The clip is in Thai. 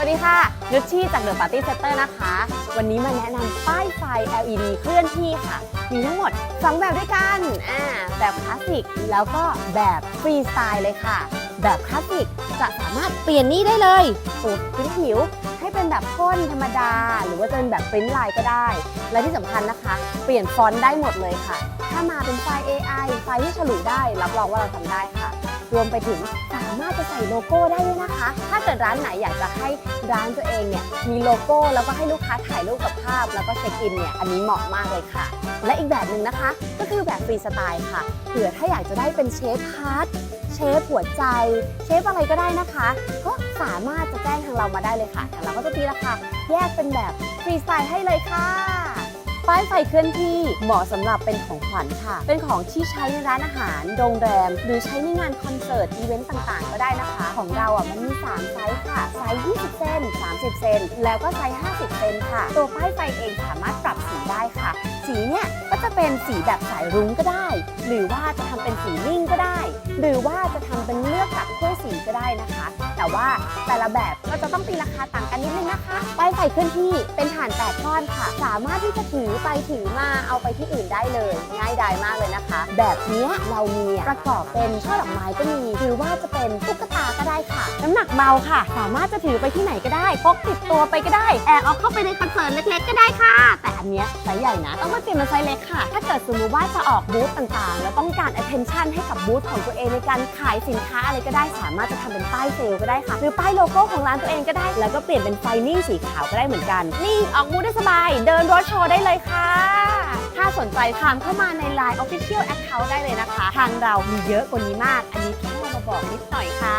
สวัสดีค่ะ นุชชี่จาก The Party Setter นะคะ วันนี้มาแนะนำป้ายไฟ LED เคลื่อนที่ค่ะ มีทั้งหมด 2 แบบด้วยกันอ่าแบบคลาสสิก แล้วก็แบบฟรีสไตล์เลยค่ะ แบบคลาสสิกจะสามารถเปลี่ยนนี่ได้เลยสูตรพื้นผิวให้เป็นแบบพ่นธรรมดา หรือว่าจะเป็นแบบปริ้นลายก็ได้ และที่สำคัญนะคะ เปลี่ยนฟอนต์ได้หมดเลยค่ะ ถ้ามาเป็นไฟล์ AI ไฟล์ที่ฉลุได้ รับรองว่าเราทำได้ค่ะ รวมไปถึงสามารถจะใส่โลโก้ได้ด้วยนะคะ ถ้าเกิดร้านไหนอยากจะให้ร้านตัวเองเนี่ยมีโลโก้แล้วก็ให้ลูกค้าถ่ายรูปกับภาพ แล้วก็เช็คอินเนี่ยอันนี้เหมาะมากเลยค่ะ และอีกแบบหนึ่งนะคะ ก็คือแบบฟรีสไตล์ค่ะเผื่อถ้าอยากจะได้เป็นเชฟฮาร์ดเชฟหัวใจ เชฟอะไรก็ได้นะคะ ก็สามารถจะแจ้งทางเรามาได้เลยค่ะทางเราก็จะตีราคาแยกเป็นแบบฟรีสไตล์ให้เลยค่ะ ป้ายไฟเคลื่อนที่เหมาะสำหรับเป็นของขวัญค่ะ เป็นของที่ใช้ในร้านอาหาร โรงแรม หรือใช้ในงานคอนเสิร์ต อีเวนต์ต่างๆ ก็ได้นะคะ ของเราอะมันมี 3 ไซส์ค่ะ ไซส์ 20 เซน30 เซน แล้วก็ไซส์ 50 เซนค่ะ ตัวป้ายไฟเองสามารถปรับสีได้ค่ะ สีเนี่ยก็จะเป็นสีแบบสายรุ้งก็ได้ หรือว่าจะทำเป็นสีนิ่งก็ได้ หรือว่าจะทำเป็นเลือกจากถ้วยสีก็ได้นะคะ แต่ว่าแต่ละแบบ ก็จะต้องตีราคาต่างกันนิดนึงนะคะป้ายไฟเคลื่อนที่เป็นฐานแปดก้อนค่ะ สามารถที่จะถือไปถือมาเอาไปที่อื่นได้เลย ง่ายดายมากเลยนะคะ แบบนี้เรามีประกอบเป็นช่อดอกไม้ก็มีหรือว่าจะเป็นตุ๊กตาก็ได้ค่ะ น้ำหนักเบาค่ะ สามารถจะถือไปที่ไหนก็ได้พกติดตัวไปก็ได้แอบเอาเข้าไปในคอนเสิร์ตเล็กๆก็ได้ค่ะ แต่อันเนี้ยไซส์ใหญ่นะต้องมาเปลี่ยนเป็นไซส์เล็กค่ะ ถ้าเกิดสมมติว่าจะออกบูธต่างๆ แล้วต้องการ attention ให้กับบูธของตัวเองในการขายสินค้าอะไรก็ได้ สามารถจะทำเป็นป้ายเซลล์ก็ได้ค่ะ หรือป้ายโลโก้ของร้านตัวเองก็ได้ แล้วก็เปลี่ยนเป็นไฟนิ่งสีขาวก็ได้เหมือนกัน นี่ออกบูธได้สบาย เดินรถโชว์ได้เลยค่ะ ถ้าสนใจถามเข้ามาใน Line Official Account ได้เลยนะคะ ทางเรามีเยอะกว่านี้มาก อันนี้แค่มาบอกนิดหน่อยค่ะ